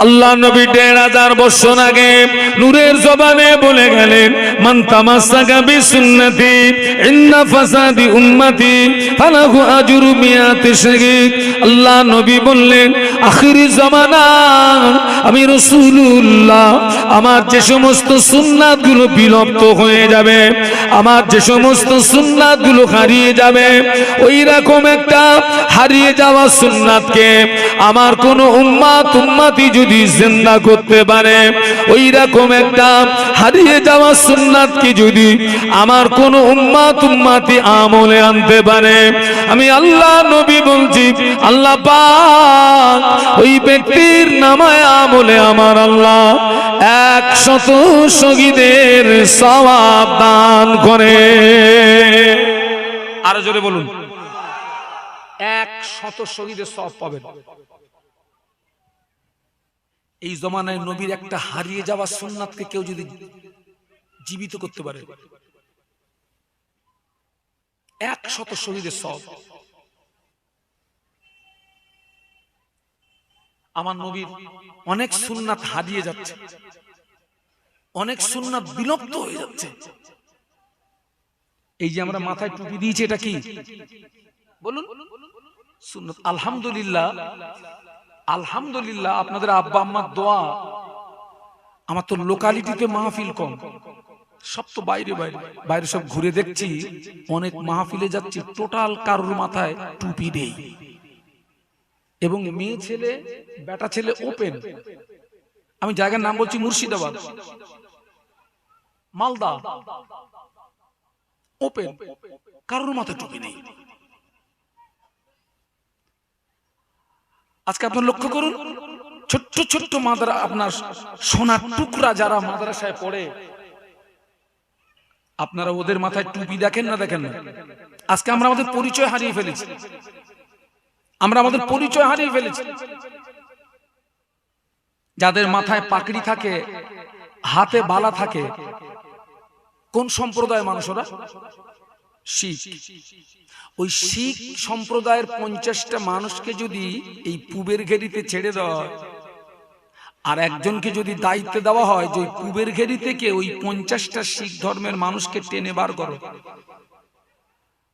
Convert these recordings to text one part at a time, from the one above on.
আল্লাহ নবী দেড় হাজার বছর আগে নূরের জবানে বলে গেলেন, মান তামাসাকা বিসুন্নতি ইন্না ফাসাদি উম্মতি ফালাহু আজরু মিয়াতি শাহীদ আল্লাহ নবী বললেন, আখিরি জামানা, আমি রাসূলুল্লাহ, আমার যে সমস্ত সুন্নাতগুলো বিলুপ্ত হয়ে যাবে আমার যে সমস্ত সুন্নাতগুলো হারিয়ে যাবে ওই রকম একটা হারিয়ে যাওয়া সুন্নাতকে আমার কোন উম্মাত উম্মাতি যদি জিন্দা করতে পারে ওই রকম একটা হারিয়ে যাওয়া সুন্নাতকে যদি আমার কোন উম্মাত উম্মাতি আমলে আনতে পারে। আমি আল্লাহ নবী বলছি, আল্লাহ পাক ওই ব্যক্তির নামায় আমলে আমার আল্লাহ একশত শহীদের সওয়াব দান করে আরও জোরে বলুন। এক শত শহীদের সব পাবেন। এই জমানায় নবীর একটা হারিয়ে যাওয়া সুন্নাতকে কেউ যদি জীবিত করতে পারে, এক শত শহীদের সব। আমার নবীর অনেক সুন্নাত হারিয়ে যাচ্ছে, অনেক সুন্নাত বিলুপ্ত হয়ে যাচ্ছে। এই যে আমরা মাথায় টুপি দিয়েছি, এটা কি? বলুন। সুন্নাত। আলহামদুলিল্লাহ আলহামদুলিল্লাহ, আপনাদের আব্বা আম্মার দোয়া, আমার তো লোকালিটিতে মাহফিল কম। সব তো বাইরে বাইরে। বাইরে সব ঘুরে দেখছি, অনেক মাহফিলে যাচ্ছি টোটাল কারোর মাথায় টুপি নেই। এবং মেয়ে ছেলে, বেটা ছেলে ওপেন আমি জায়গার নাম বলছি মুর্শিদাবাদ। মালদা। ওপেন কারোর মাথায় টুপি নেই। আজকে আপনার লক্ষ্য করুন, ছোট্ট ছোট্ট মাদ্রা আপনার সোনার টুকরা যারা মাদ্রাসায় পড়ে, আপনারা ওদের মাথায় টুপি দেখেন না দেখেন না? আজকে আমরা আমাদের পরিচয় হারিয়ে ফেলেছি। আমরা আমাদের পরিচয় হারিয়ে ফেলেছি। যাদের মাথায় পাকড়ি থাকে, হাতে বালা থাকে কোন সম্প্রদায় মানুষরা? শিখ। ওই শিখ সম্প্রদায়ের পঞ্চাশটা মানুষকে যদি এই পুবের ঘেরিতে ছেড়ে দেওয়া আর একজনকে যদি দায়িত্ব দেওয়া হয় যে পুবের ঘেরি থেকে ওই পঞ্চাশটা শিখ ধর্মের মানুষকে টেনে বার করো,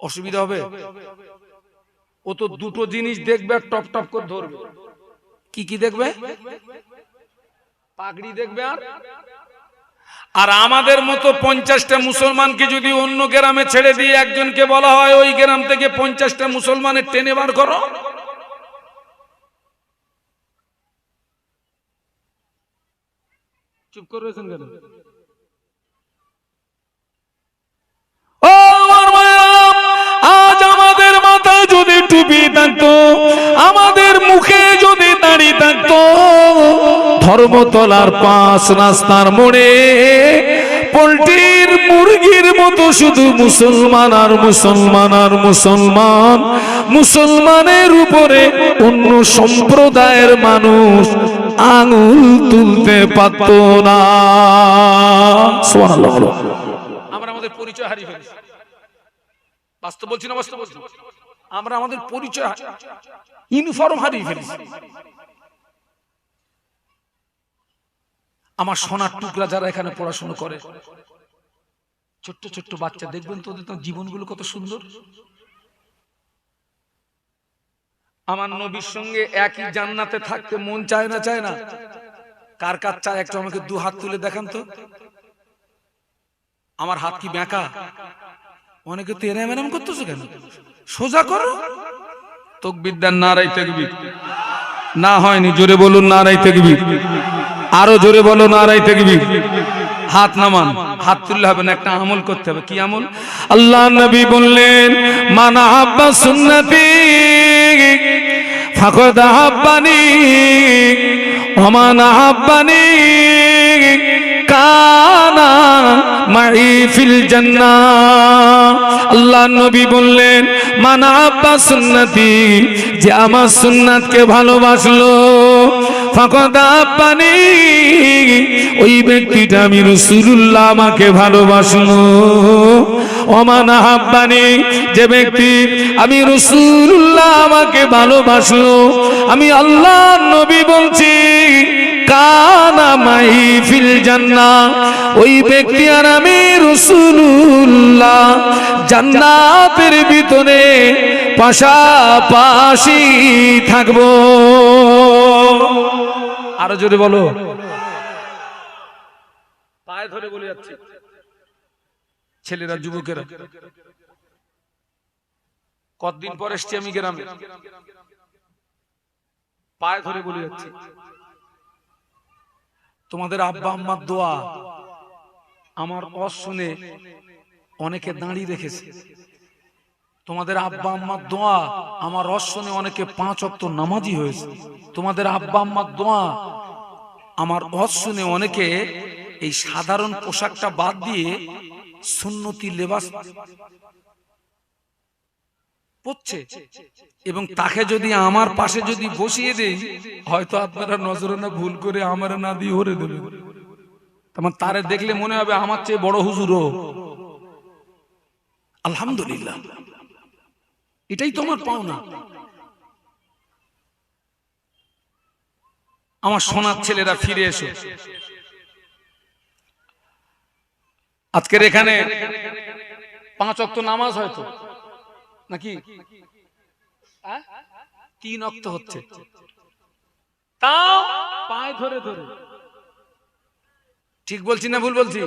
অসুবিধা হবে? ও তো দুটো জিনিস দেখবে আর টপ টপ করে ধরবে। কি কি দেখবে? পাগড়ি দেখবে আর আর আমাদের মতো পঞ্চাশটা মুসলমানকে যদি অন্য গ্রামে ছেড়ে দিয়ে একজনকে বলা হয় ওই গ্রাম থেকে পঞ্চাশটা মুসলমানের টেনে বার করো। চুপ করে রয়েছেন কেন? আজ আমাদের মাথায় যদি টুপি থাকতো আমাদের মুখে যদি দাঁড়িয়ে থাকতো ধর্মতলার পাঁচ রাস্তার মোড়ে, পোল্ট্রির, মুরগির মতো শুধু মুসলমান আর মুসলমান আর মুসলমান। মুসলমানের উপরে অন্য সম্প্রদায়ের মানুষ আঙুল তুলতে পারত না। আমরা আমাদের পরিচয় হারিয়ে ফেলেছি। বাস্তব বলছি না বাস্তব বলছি? আমরা আমাদের পরিচয়, ইউনিফর্ম হারিয়ে ফেলেছি। আমার সোনার টুকরা যারা এখানে পড়াশুনো করে। ছোট্ট ছোট্ট বাচ্চা, দেখবেন তো ওদের তো জীবনগুলো কত সুন্দর। আমার নবীর সঙ্গে একই জান্নাতে থাকতে মন চায় না চায় না। কার কার চায় একটা আমাকে দু হাত তুলে দেখান তো। আমার হাত কি বেঁকা? অনেকে তো এরাম এরাম করতেছো কেন? সোজা করো। তোক বিদ্যার নারাই তেকবির। না হয়নি, জোরে বলুন নারাই তেকবির। আরও জোরে বলো নারাই তেকবির। হাত নামান, হাত তুললে হবে না, একটা আমল করতে হবে। কি আমল? আল্লাহ নবী বললেন, মানা আব্বা সুন্নতি, ফাকদ আব্বানি ওমান আব্বানি কানা মাই ফিল জান্নাহ আল্লাহ নবী বললেন, মানা আব্বা সুন্নতি, যে আমার সুন্নাতকে ভালোবাসলো আব্বানি ওই ব্যক্তিটা আমি রসুল্লাহ আমাকে ভালোবাসলো। অমানা হাব্বানি, যে ব্যক্তি আমি রসুল্লাহ আমাকে ভালোবাসলো। আমি আল্লাহ নবী বলছি, কানা ফিল জান্নাহ ওই ব্যক্তি আর আমি রাসূলুল্লাহ জান্নাতের ভিতরে পাশাপাশি থাকব। আরও জোরে বলো। পায়ে ধরে বলে যাচ্ছি। ছেলেরা যুবকেরা। কতদিন পর এসছি আমি গ্রামে? পায়ে ধরে বলে যাচ্ছি। তোমাদের আব্বা আম্মার দোয়া আমার অস শুনে অনেকে দাঁড়িয়ে রেখেছে। তোমাদের আব্বা আম্মার দোয়া, আমার রস শুনে অনেকে পাঁচ অক্ত নামাজি হয়েছে। তোমাদের আব্বা আম্মার দোয়া, আমার রস শুনে অনেকে এই সাধারণ পোশাকটা বাদ দিয়ে সুন্নতি লেবাস পড়ছে এবং তাকে যদি আমার পাশে যদি বসিয়ে দেই, হয়তো আপনারা নজরে না ভুল করে আমার না দিয়ে হরে দেবেন। তোমার তারে দেখলে মনে হবে আমার চেয়ে বড় হুজুরও। আলহামদুলিল্লাহ। এটাই তোমার পাওনা। আমার সোনার ছেলেরা ফিরে এসো। আজকের এখানে পাঁচ অক্ত নামাজ হয়তো। নাকি? তিন অক্ত হচ্ছে? তাও পায়ে ধরে ধরে। ঠিক বলছি না ভুল বলছি?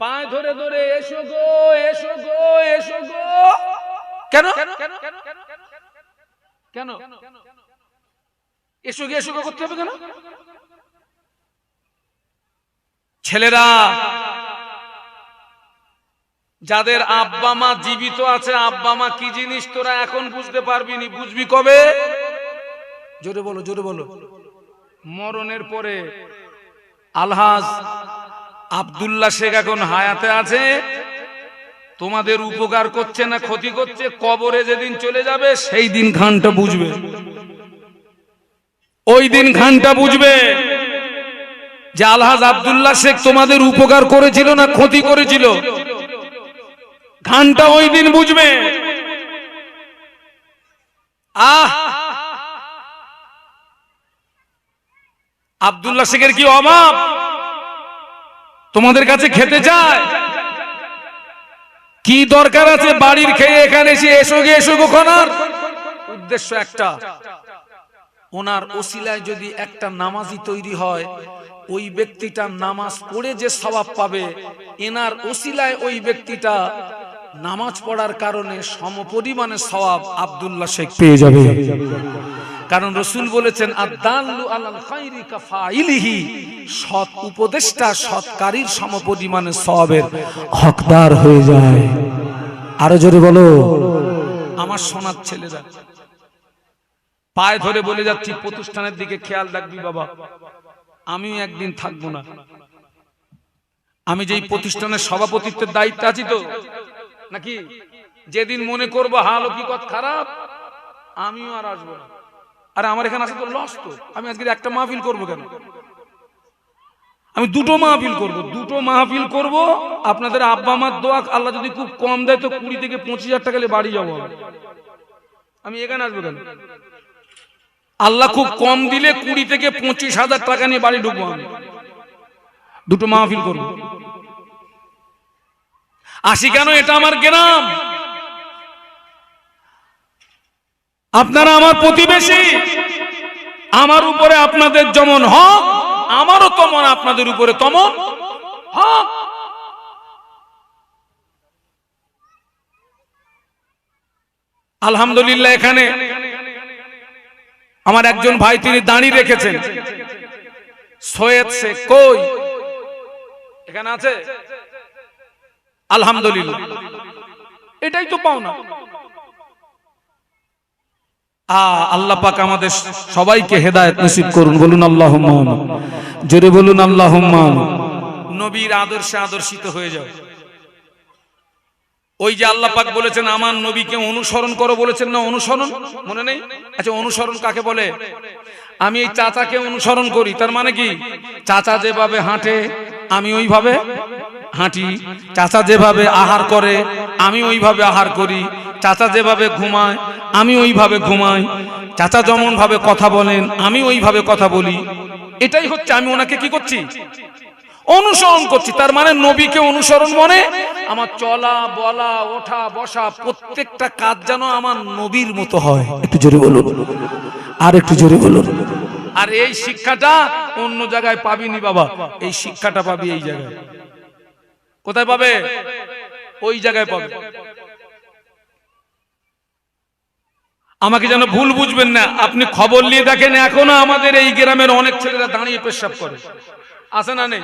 পায়ে ধরে ধরে এসো গো এসো গো এসো গো। কেন? কেন? এসো গিয়ে করতে হবে কেন? ছেলেরা যাদের আব্বা মা জীবিত আছে আব্বা মা কি জিনিস তোরা এখন বুঝতে পারবি নি? বুঝবি কবে? জোরে বলো জোরে বলো। মরণের পরে আলহাজ আব্দুল্লাহ শেখ এখন হায়াতে আছে। তোমাদের উপকার করছে না ক্ষতি করছে, কবরে যেদিন চলে যাবে, সেই দিন ঘানটা বুঝবে। ওই দিন ঘানটা বুঝবে যে আলহাজ আবদুল্লাহ শেখ তোমাদের উপকার করেছিল না ক্ষতি করেছিল। ঘানটা ওই দিন বুঝবে। আহ! আব্দুল্লাহ শেখের কি অভাব? তোমাদের কাছে খেতে চায়? কি দরকার আছে বাড়ির খেয়ে এখানে এসে এসো গে এসো গোখনার উদ্দেশ্য একটা। ওনার ওসিলায় যদি একটা নামাজি তৈরি হয়, ওই ব্যক্তিটা নামাজ পড়ে যে সবাব পাবে, এনার ওসিলায় ওই ব্যক্তিটা নামাজ পড়ার কারণে সমপরিমাণে সওয়াব আব্দুল্লাহ শেখ পেয়ে যাবে। কারণ রসুল বলেছেন সৎ উপদেষ্টা সৎকারীর সমপরিমাণে সওয়াবের হকদার হয়ে যায়। আরও জোরে বলো। আমার সোনার পায়ে ধরে বলে যাচ্ছি, প্রতিষ্ঠানের দিকে খেয়াল রাখবি বাবা, আমিও একদিন থাকব না। আমি যেই প্রতিষ্ঠানের সভাপতিত্বের দায়িত্ব আছি তো, নাকি যেদিন মনে করব হালকিকত খারাপ, আমিও আর আসব না। আরে আমার এখানে আসে তো লস তো। আমি আজকে একটা মাহফিল করব কেন? আমি দুটো মাহফিল করব। দুটো মাহফিল করব। আপনাদের আব্বা মার দোয়া, আল্লাহ যদি খুব কম দেয় তো কুড়ি থেকে পঁচিশ হাজার টাকা বাড়ি যাব আমি। এখানে আসব কেন? আল্লাহ খুব কম দিলে কুড়ি থেকে পঁচিশ হাজার টাকা নিয়ে বাড়ি ঢুকবো আমি। দুটো মাহফিল করব। আসি কেন? এটা আমার গ্রাম। আপনারা আমার প্রতিবেশী। আমার উপরে আপনাদের যেমন হক, আমারও তমন, আপনাদের উপরে তমন হক। আলহামদুলিল্লাহ, এখানে আমার একজন ভাই, তিনি দাঁড়িয়ে রেখেছেন। কই? এখানে আছে? আলহামদুলিল্লাহ। এটাই তো পাও না আ আল্লাহ পাক আমাদের সবাইকে হেদায়েত নসিব করুন, বলুন আল্লাহ জোরে বলুন আল্লাহ নবীর আদর্শে আদর্শিত হয়ে যাও। ওই যে আল্লাহ পাক বলেছেন, আমার নবীকে অনুসরণ করো বলেছেন না অনুসরণ? মনে নেই? আচ্ছা অনুসরণ কাকে বলে? আমি এই চাচাকে অনুসরণ করি, তার মানে কি? চাচা যেভাবে হাঁটে, আমি ওইভাবে হাঁটি। চাচা যেভাবে আহার করে, আমি ওইভাবে আহার করি। চাচা যেভাবে ঘুমায় আমি ওইভাবে ঘুমাই। চাচা যেমন ভাবে কথা বলেন, আমি ওইভাবে কথা বলি। এটাই হচ্ছে আমি ওনাকে কি করছি? অনুসরণ করছি। তার মানে নবীকে অনুসরণ মানে আমার চলা, বলা, ওঠা, বসা, প্রত্যেকটা কাজ যেন আমার নবীর মতো হয়। একটু জোরে বলুন। আর একটু জোরে বলুন। আর এই শিক্ষাটা অন্য জায়গায় পাবিনি বাবা। এই শিক্ষাটা পাবি এই জায়গায়। কোথায় পাবে? ওই জায়গায় পাবে। আমাকে যেন ভুল বুঝবেন না। আপনি খবর নিয়ে দেখেন, এখনও আমাদের এই গ্রামের অনেক ছেলেরা দাঁড়িয়ে পেশাব করে। আছে না নেই?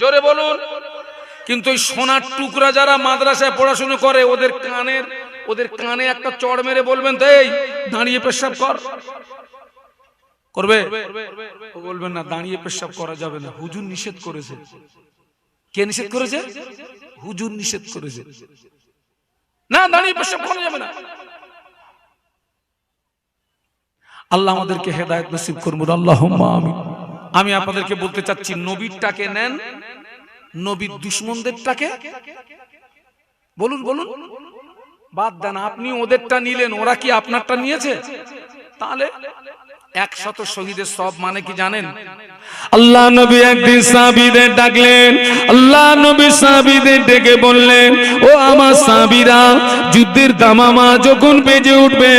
জোরে বলুন। কিন্তু ওই সোনার টুকরা যারা মাদ্রাসায় পড়াশুনো করে, ওদের কানের, ওদের কানে একটা চড় মেরে বলবেন তো, এই, দাঁড়িয়ে পেশাব কর। করবে? বলবেন, না, দাঁড়িয়ে পেশাব করা যাবে না। হুজুর নিষেধ করেছে। কে নিষেধ করেছে? হুজুর নিষেধ করেছে। না, দাঁড়িয়ে পেশাব করা যাবে না। আল্লাহ আমাদেরকে হেদায়েত নসিব করুন আল্লাহ আমি আপনাদেরকে বলতে চাচ্ছি, নবীরটাকে নেন, নবীর দুশ্মনদেরটাকে। বলুন বলুন। বাদ দেন, আপনি ওদেরটা নিলেন, ওরা কি আপনারটা নিয়েছে? তাহলে একশত শহীদের সব মানে কি জানেন? আল্লাহ নবী একদিন সাহাবীদের ডাকলেন, আল্লাহ নবী সাহাবীদের ডেকে বললেন, ও আমার সাহাবীরা যুদ্ধের দামামা যখন বেজে উঠবে,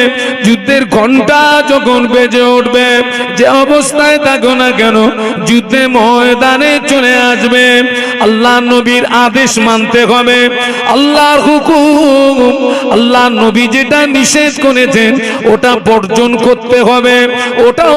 যুদ্ধের ঘণ্টা যখন বেজে উঠবে, যে অবস্থায় থাকো না কেন, যুদ্ধে ময়দানে চলে আসবে। আল্লাহ নবীর আদেশ মানতে হবে। আল্লাহর হুকুম, আল্লাহ নবী যেটা নিষেধ করেছেন, ওটা বর্জন করতে হবে। ওটা